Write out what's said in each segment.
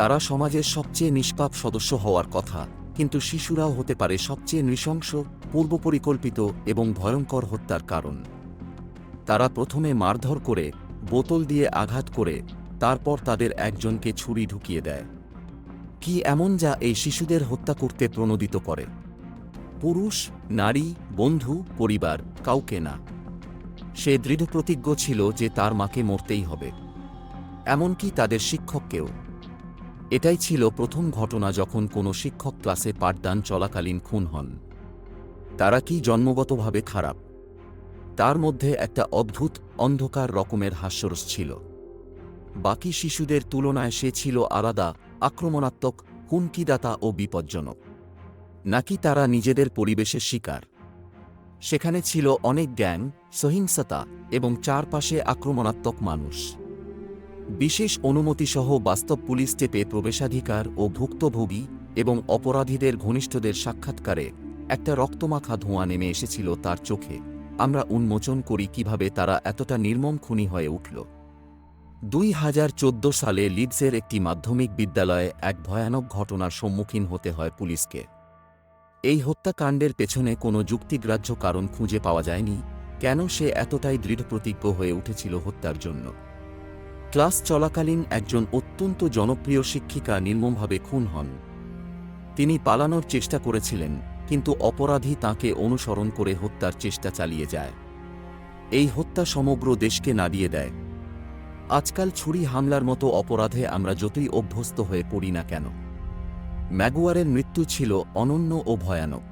তারা সমাজের সবচেয়ে নিষ্পাপ সদস্য হওয়ার কথা, কিন্তু শিশুরাও হতে পারে সবচেয়ে নৃশংস, পূর্বপরিকল্পিত এবং ভয়ঙ্কর হত্যার কারণ। তারা প্রথমে মারধর করে, বোতল দিয়ে আঘাত করে, তারপর তাদের একজনকে ছুরি ঢুকিয়ে দেয়। কি এমন যা এই শিশুদের হত্যা করতে প্রণোদিত করে? পুরুষ, নারী, বন্ধু, পরিবার, কাউকে না। সে দৃঢ়প্রতিজ্ঞ ছিল যে তার মাকে মরতেই হবে। এমনকি তাদের শিক্ষককেও। এটাই ছিল প্রথম ঘটনা যখন কোনো শিক্ষক ক্লাসে পাঠদান চলাকালীন খুন হন। তারা কি জন্মগতভাবে খারাপ? তার মধ্যে একটা অদ্ভুত, অন্ধকার রকমের হাস্যরস ছিল। বাকি শিশুদের তুলনায় সে ছিল আলাদা, আক্রমণাত্মক, হুমকিদাতা ও বিপজ্জনক। নাকি তারা নিজেদের পরিবেশের শিকার? সেখানে ছিল অনেক গ্যাং, সহিংসতা এবং চারপাশে আক্রমণাত্মক মানুষ। বিশেষ অনুমতিসহ বাস্তব পুলিশ টেপে প্রবেশাধিকার ও ভুক্তভোগী এবং অপরাধীদের ঘনিষ্ঠদের সাক্ষাৎকারে একটা রক্তমাখা ধোঁয়া নেমে এসেছিল তার চোখে। আমরা উন্মোচন করি কীভাবে তারা এতটা নির্মম খুনি হয়ে উঠল। দুই হাজার চোদ্দ সালে লিডসের একটি মাধ্যমিক বিদ্যালয়ে এক ভয়ানক ঘটনার সম্মুখীন হতে হয় পুলিশকে। এই হত্যাকাণ্ডের পেছনে কোনো যুক্তিগ্রাহ্য কারণ খুঁজে পাওয়া যায়নি। কেন সে এতটাই দৃঢ়প্রতিজ্ঞ হয়ে উঠেছিল হত্যার জন্য? ক্লাস চলাকালীন একজন অত্যন্ত জনপ্রিয় শিক্ষিকা নির্মমভাবে খুন হন। তিনি পালানোর চেষ্টা করেছিলেন, কিন্তু অপরাধী তাকে অনুসরণ করে হত্যার চেষ্টা চালিয়ে যায়। এই হত্যা সমগ্র দেশকে নাড়িয়ে দেয়। আজকাল ছুরি হামলার মতো অপরাধে আমরা যতই অভ্যস্ত হয়ে পড়ি না কেন, ম্যাগুয়ারের মৃত্যু ছিল অনন্য ও ভয়ানক।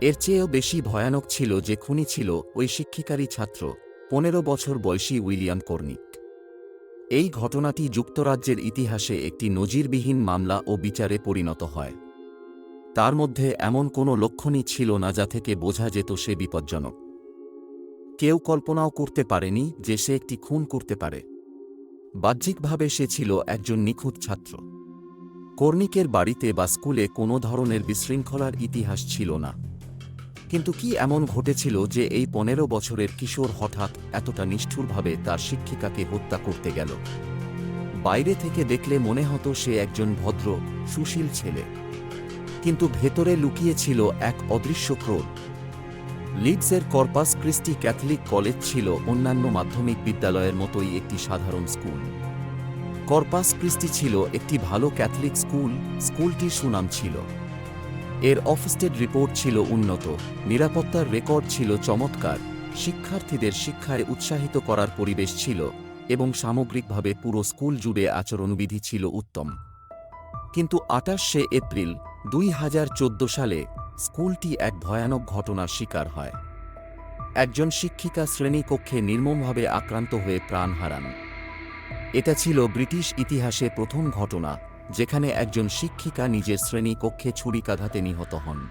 এর চেয়েও বেশি ভয়ানক ছিল যে খুনি ছিল ওই শিক্ষিকারী ছাত্র, পনেরো বছর বয়সী উইলিয়াম কর্নিক এই ঘটনাটি যুক্তরাজ্যের ইতিহাসে একটি নজিরবিহীন মামলা ও বিচারে পরিণত হয়। তার মধ্যে এমন কোনো লক্ষণই ছিল না যা থেকে বোঝা যেত সে বিপজ্জনক। কেউ কল্পনাও করতে পারেনি যে সে একটি খুন করতে পারে। বাহ্যিকভাবে সে ছিল একজন নিখুঁত ছাত্র। কর্ণিকের বাড়িতে বা স্কুলে কোনো ধরনের বিশৃঙ্খলার ইতিহাস ছিল না। কিন্তু কি এমন ঘটেছিল যে এই পনেরো বছরের কিশোর হঠাৎ এতটা নিষ্ঠুরভাবে তার শিক্ষিকাকে হত্যা করতে গেল? বাইরে থেকে দেখলে মনে হতো সে একজন ভদ্র, সুশীল ছেলে। কিন্তু ভেতরে লুকিয়ে ছিল এক অদৃশ্য ক্রোধ। লিডসের কর্পাস ক্রিস্টি ক্যাথলিক কলেজ ছিল অন্যান্য মাধ্যমিক বিদ্যালয়ের মতোই একটি সাধারণ স্কুল। কর্পাস ক্রিস্টি ছিল একটি ভালো ক্যাথলিক স্কুল, স্কুলটির সুনাম ছিল। এর অফস্টেড রিপোর্ট ছিল উন্নত। নিরাপত্তার রেকর্ড ছিল চমৎকার। শিক্ষার্থীদের শিক্ষায় উৎসাহিত করার পরিবেশ ছিল এবং সামগ্রিকভাবে পুরো স্কুল জুড়ে আচরণবিধি ছিল উত্তম। কিন্তু আটাশে এপ্রিল দুই হাজার চোদ্দ সালে স্কুলটি এক ভয়ানক ঘটনার শিকার হয়। একজন শিক্ষিকা শ্রেণীকক্ষে নির্মমভাবে আক্রান্ত হয়ে প্রাণ হারান। এটা ছিল ব্রিটিশ ইতিহাসে প্রথম ঘটনা। যেখানে একজন শিক্ষিকা নিজের শ্রেণীকক্ষে ছুরিকাঘাতে নিহত হন।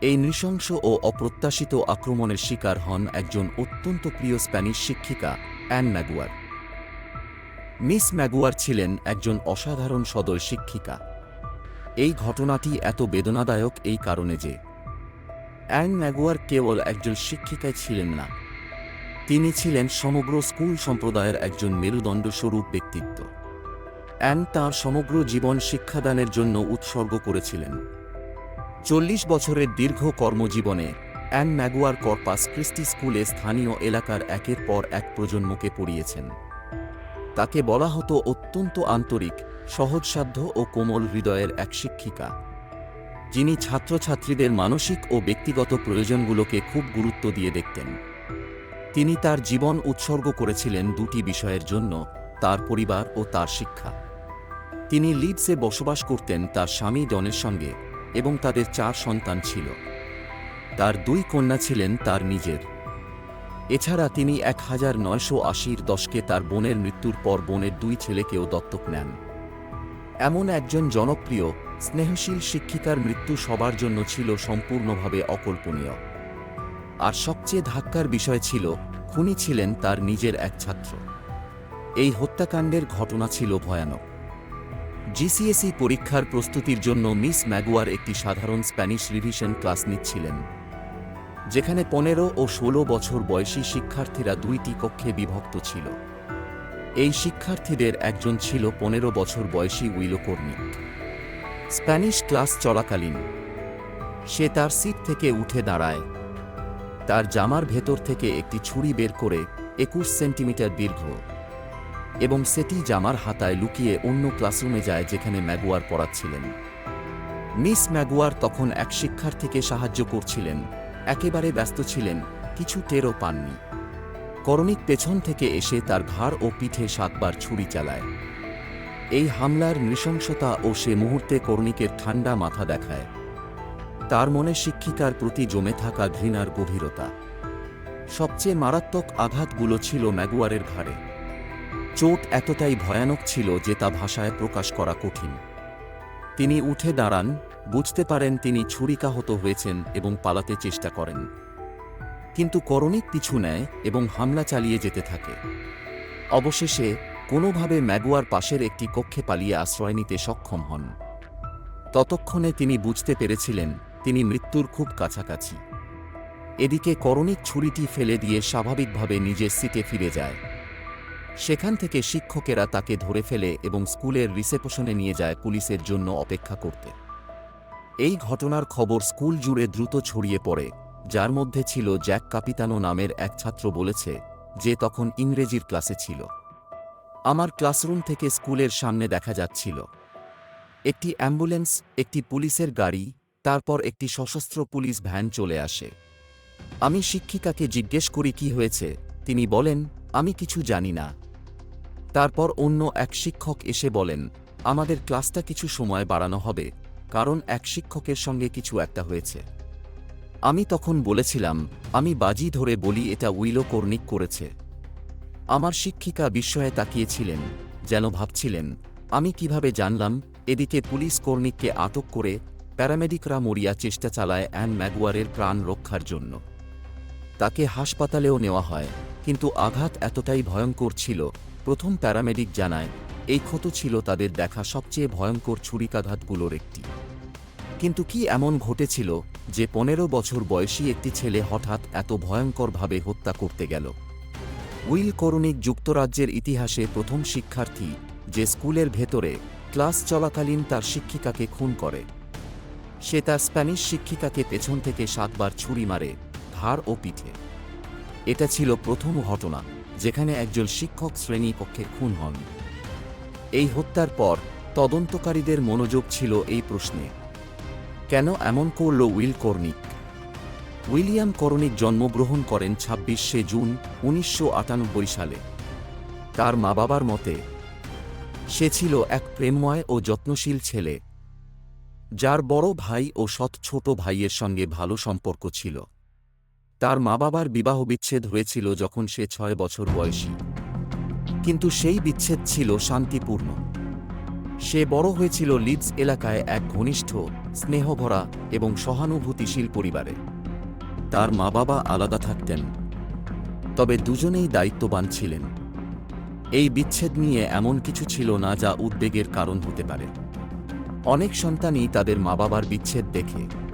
এই নৃশংস ও অপ্রত্যাশিত আক্রমণের শিকার হন একজন অত্যন্ত প্রিয় স্প্যানিশ শিক্ষিকা, অ্যান ম্যাগুয়ার। মিস ম্যাগুয়ার ছিলেন একজন অসাধারণ সদয় শিক্ষিকা। এই ঘটনাটি এত বেদনাদায়ক এই কারণে যে, অ্যান ম্যাগুয়ার কেবল একজন শিক্ষিকাই ছিলেন না, তিনি ছিলেন সমগ্র স্কুল সম্প্রদায়ের একজন মেরুদণ্ডস্বরূপ ব্যক্তিত্ব। অ্যান তাঁর সমগ্র জীবন শিক্ষাদানের জন্য উৎসর্গ করেছিলেন। চল্লিশ বছরের দীর্ঘ কর্মজীবনে, অ্যান ম্যাগুয়ার কর্পাস ক্রিস্টি স্কুলে স্থানীয় এলাকার একের পর এক প্রজন্মকে পড়িয়েছেন। তাকে বলা হতো অত্যন্ত আন্তরিক, সহজসাধ্য ও কোমল হৃদয়ের এক শিক্ষিকা। যিনি ছাত্রছাত্রীদের মানসিক ও ব্যক্তিগত প্রয়োজনগুলোকে খুব গুরুত্ব দিয়ে দেখতেন। তিনি তার জীবন উৎসর্গ করেছিলেন দুটি বিষয়ের জন্য, তার পরিবার ও তার শিক্ষা। তিনি লিডসে বসবাস করতেন তার স্বামী ডনের সঙ্গে এবং তাদের চার সন্তান ছিল। তার দুই কন্যা ছিলেন তার নিজের। এছাড়া তিনি এক হাজার নয়শো আশির দশকে তার বোনের মৃত্যুর পর বোনের দুই ছেলেকেও দত্তক নেন। এমন একজন জনপ্রিয়, স্নেহশীল শিক্ষিকার মৃত্যু সবার জন্য ছিল সম্পূর্ণভাবে অকল্পনীয়। আর সবচেয়ে ধাক্কার বিষয় ছিল, খুনি ছিলেন তার নিজের এক ছাত্র। এই হত্যাকাণ্ডের ঘটনা ছিল ভয়ানক। জিসিএসই পরীক্ষার প্রস্তুতির জন্য মিস ম্যাগুয়ার একটি সাধারণ স্প্যানিশ রিভিশন ক্লাস নিচ্ছিলেন, যেখানে পনেরো ও ষোলো বছর বয়সী শিক্ষার্থীরা দুইটি কক্ষে বিভক্ত ছিল। এই শিক্ষার্থীদের একজন ছিল পনেরো বছর বয়সী উইলো স্প্যানিশ ক্লাস চলাকালীন, সে তার সিট থেকে উঠে দাঁড়ায়। তার জামার ভেতর থেকে একটি ছুরি বের করে একুশ সেন্টিমিটার দীর্ঘ। এবং সেটি জামার হাতায় লুকিয়ে অন্য ক্লাসরুমে যায় যেখানে ম্যাগুয়ার পড়াচ্ছিলেন। মিস ম্যাগুয়ার তখন এক শিক্ষার্থীকে সাহায্য করছিলেন। একেবারে ব্যস্ত ছিলেন, কিছু টেরও পাননি। করণিক পেছন থেকে এসে তার ঘাড় ও পিঠে সাতবার ছুরি চালায়। এই হামলার নৃশংসতা ও সে মুহূর্তে করণিকের ঠান্ডা মাথা দেখায়। তার মনে শিক্ষিকার প্রতি জমে থাকা ঘৃণার গভীরতা। সবচেয়ে মারাত্মক আঘাতগুলো ছিল ম্যাগুয়ারের ঘাড়ে। চোট এতটাই ভয়ানক ছিল যে তা ভাষায় প্রকাশ করা কঠিন। তিনি উঠে দাঁড়ান, বুঝতে পারেন তিনি ছুরিকাহত হয়েছেন এবং পালাতে চেষ্টা করেন। কিন্তু করণিক পিছু নেয় এবং হামলা চালিয়ে যেতে থাকে। অবশেষে কোনোভাবে ম্যাগুয়ার পাশের একটি কক্ষে পালিয়ে আশ্রয় নিতে সক্ষম হন। ততক্ষণে তিনি বুঝতে পেরেছিলেন, তিনি মৃত্যুর খুব কাছাকাছি। এদিকে করণিক ছুরিটি ফেলে দিয়ে স্বাভাবিকভাবে নিজের সিটে ফিরে যায়। সেখান থেকে শিক্ষকেরা তাকে ধরে ফেলে এবং স্কুলের রিসেপশনে নিয়ে যায় পুলিশের জন্য অপেক্ষা করতে। এই ঘটনার খবর স্কুল জুড়ে দ্রুত ছড়িয়ে পড়ে, যার মধ্যে ছিল জ্যাক কাপিতানো নামের এক ছাত্র বলেছে যে তখন ইংরেজির ক্লাসে ছিল। আমার ক্লাসরুম থেকে স্কুলের সামনে দেখা যাচ্ছিল। একটি অ্যাম্বুলেন্স, একটি পুলিশের গাড়ি, তারপর একটি সশস্ত্র পুলিশ ভ্যান চলে আসে। আমি শিক্ষিকাকে জিজ্ঞেস করি কি হয়েছে, তিনি বলেন, আমি কিছু জানি না। তারপর অন্য এক শিক্ষক এসে বলেন, আমাদের ক্লাসটা কিছু সময় বাড়ানো হবে, কারণ এক শিক্ষকের সঙ্গে কিছু একটা হয়েছে। আমি তখন বলেছিলাম, আমি বাজি ধরে বলি এটা উইলো কর্ণিক করেছে। আমার শিক্ষিকা বিস্ময়ে তাকিয়েছিলেন, যেন ভাবছিলেন, আমি কীভাবে জানলাম, এদিকে পুলিশ কর্ণিককে আটক করে প্যারামেডিকরা মরিয়া চেষ্টা চালায় অ্যান ম্যাগুয়ারের প্রাণ রক্ষার জন্য। তাকে হাসপাতালেও নেওয়া হয়, কিন্তু আঘাত এতটাই ভয়ঙ্কর ছিল প্রথম প্যারামেডিক জানায়, এই ক্ষত ছিল তাদের দেখা সবচেয়ে ভয়ঙ্কর ছুরিকাঘাতগুলোর একটি। কিন্তু কি এমন ঘটেছিল যে পনেরো বছর বয়সী একটি ছেলে হঠাৎ এত ভয়ঙ্করভাবে হত্যা করতে গেল? উইল করণিক যুক্তরাজ্যের ইতিহাসে প্রথম শিক্ষার্থী, যে স্কুলের ভেতরে ক্লাস চলাকালীন তার শিক্ষিকাকে খুন করে। সে তার স্প্যানিশ শিক্ষিকাকে পেছন থেকে সাতবার ছুরি মারে, ঘাড় ও পিঠে। এটা ছিল প্রথম ঘটনা। যেখানে একজন শিক্ষক শ্রেণি কক্ষে খুন হন। এই হত্যার পর তদন্তকারীদের মনোযোগ ছিল এই প্রশ্নে। কেন এমন করল উইল কর্নিক উইলিয়াম করনিক জন্মগ্রহণ করেন ছাব্বিশে জুন উনিশশো আটানব্বই সালে। তার মা বাবার মতে, সে ছিল এক প্রেমময় ও যত্নশীল ছেলে, যার বড় ভাই ও সৎ ছোট ভাইয়ের সঙ্গে ভালো সম্পর্ক ছিল। তার মা বাবার বিবাহ বিচ্ছেদ হয়েছিল যখন সে ছয় বছর বয়সী। কিন্তু সেই বিচ্ছেদ ছিল শান্তিপূর্ণ। সে বড় হয়েছিল লিডস এলাকায় এক ঘনিষ্ঠ, স্নেহভরা এবং সহানুভূতিশীল পরিবারে। তার মা বাবা আলাদা থাকতেন। তবে দুজনেই দায়িত্ববান ছিলেন। এই বিচ্ছেদ নিয়ে এমন কিছু ছিল না যা উদ্বেগের কারণ হতে পারে। অনেক সন্তানই তাদের মা বাবার বিচ্ছেদ দেখে।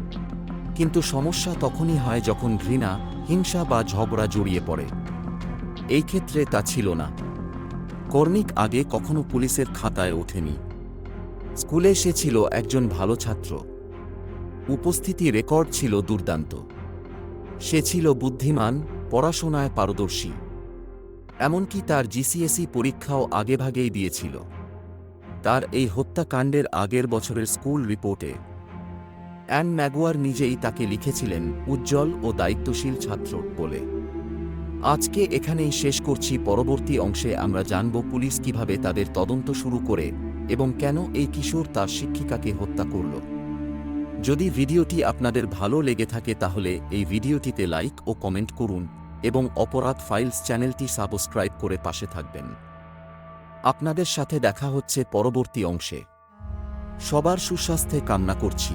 কিন্তু সমস্যা তখনই হয় যখন ঘৃণা, হিংসা বা ঝগড়া জড়িয়ে পড়ে। এই ক্ষেত্রে তা ছিল না। কর্নিক আগে কখনো পুলিশের খাতায় ওঠেনি। স্কুলে সে ছিল একজন ভালো ছাত্র। উপস্থিতি রেকর্ড ছিল দুর্দান্ত। সে ছিল বুদ্ধিমান, পড়াশোনায় পারদর্শী। এমনকি তার জিসিএসই পরীক্ষাও আগেভাগেই দিয়েছিল। তার এই হত্যাকাণ্ডের আগের বছরের স্কুল রিপোর্টে অ্যান ম্যাগুয়ার নিজেই তাকে লিখেছিলেন উজ্জ্বল ও দায়িত্বশীল ছাত্র বলে। আজকে এখানেই শেষ করছি, পরবর্তী অংশে আমরা জানব পুলিশ কীভাবে তাদের তদন্ত শুরু করে এবং কেন এই কিশোর তার শিক্ষিকাকে হত্যা করল। যদি ভিডিওটি আপনাদের ভালো লেগে থাকে তাহলে এই ভিডিওটিতে লাইক ও কমেন্ট করুন এবং অপরাধ ফাইলস চ্যানেলটি সাবস্ক্রাইব করে পাশে থাকবেন। আপনাদের সাথে দেখা হচ্ছে পরবর্তী অংশে। সবার সুস্বাস্থ্যে কামনা করছি।